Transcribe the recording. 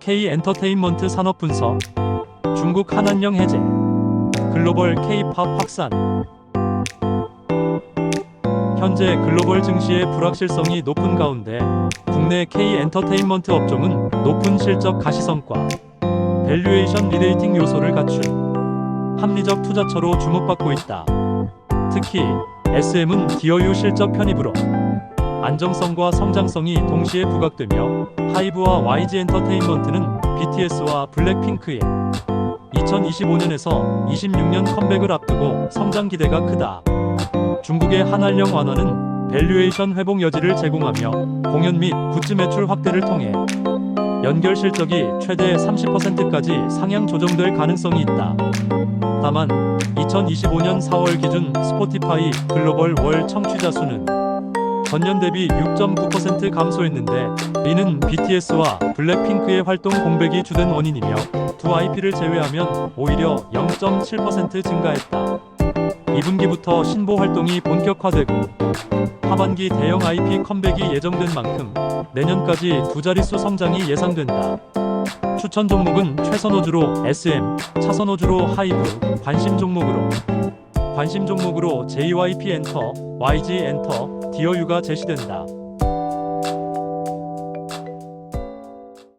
K 엔터테인먼트 산업 분석 중국 한한령 해제 글로벌 K-팝 확산 현재 글로벌 증시의 불확실성이 높은 가운데 국내 K 엔터테인먼트 업종은 높은 실적 가시성과 밸류에이션 리레이팅 요소를 갖춘 합리적 투자처로 주목받고 있다. 특히 SM은 디어유 실적 편입으로 안정성과 성장성이 동시에 부각되며 하이브와 YG 엔터테인먼트는 BTS와 블랙핑크의 2025년에서 26년 컴백을 앞두고 성장 기대가 크다. 중국의 한알령 완화는 밸류에이션 회복 여지를 제공하며 공연 및 굿즈 매출 확대를 통해 연결 실적이 최대 30%까지 상향 조정될 가능성이 있다. 다만 2025년 4월 기준 스포티파이 글로벌 월 청취자 수는 전년 대비 6.9% 감소했는데 이는 BTS와 블랙핑크의 활동 공백이 주된 원인이며 두 IP를 제외하면 오히려 0.7% 증가했다. 2분기부터 신보 활동이 본격화되고 하반기 대형 IP 컴백이 예정된 만큼 내년까지 두 자릿수 성장이 예상된다. 추천 종목은 최선호주로 SM, 차선호주로 하이브, 관심 종목으로 관심 종목으로 JYP 엔터, YG 엔터, 디어유가 제시된다.